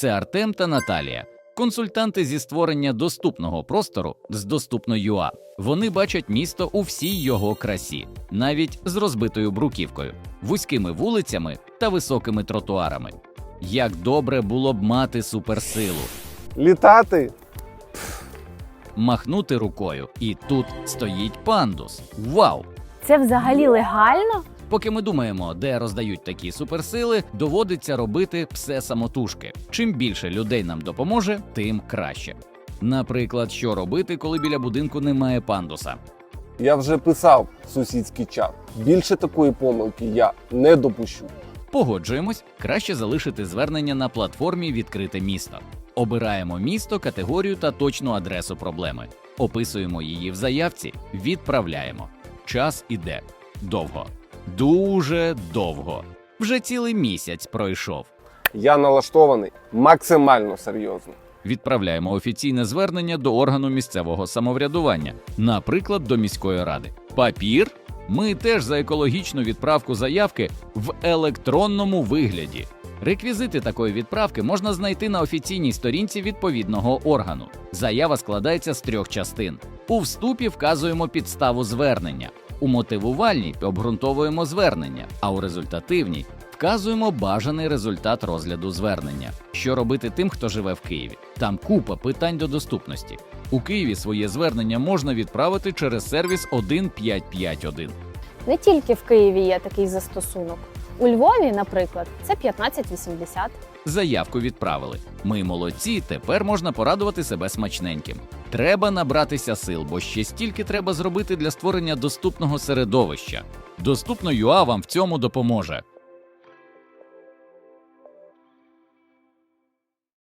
Це Артем та Наталія, консультанти зі створення доступного простору з доступно.ua. Вони бачать місто у всій його красі, навіть з розбитою бруківкою, вузькими вулицями та високими тротуарами. Як добре було б мати суперсилу, Літати махнути рукою, і тут стоїть пандус. Вау! Це взагалі легально? Поки ми думаємо, де роздають такі суперсили, доводиться робити все самотужки. Чим більше людей нам допоможе, тим краще. Наприклад, що робити, коли біля будинку немає пандуса. я вже писав сусідський чат. Більше такої помилки я не допущу. Погоджуємось, краще залишити звернення на платформі Відкрите місто. Обираємо місто, категорію та точну адресу проблеми. Описуємо її в заявці, відправляємо. Час іде довго, дуже довго. Вже цілий місяць пройшов. Я налаштований максимально серйозно. Відправляємо офіційне звернення до органу місцевого самоврядування, наприклад, до міської ради. Папір. Ми теж за екологічну відправку заявки в електронному вигляді. Реквізити такої відправки можна знайти на офіційній сторінці відповідного органу. Заява складається з трьох частин. У вступі вказуємо підставу звернення, у мотивувальній обґрунтовуємо звернення, а у результативній вказуємо бажаний результат розгляду звернення. Що робити тим, хто живе в Києві? Там купа питань до доступності. У Києві своє звернення можна відправити через сервіс 1551. Не тільки в Києві є такий застосунок. У Львові, наприклад, це 1580. Заявку відправили. Ми молодці, тепер можна порадувати себе смачненьким. Треба набратися сил, бо ще стільки треба зробити для створення доступного середовища. Доступно ЮА вам в цьому допоможе.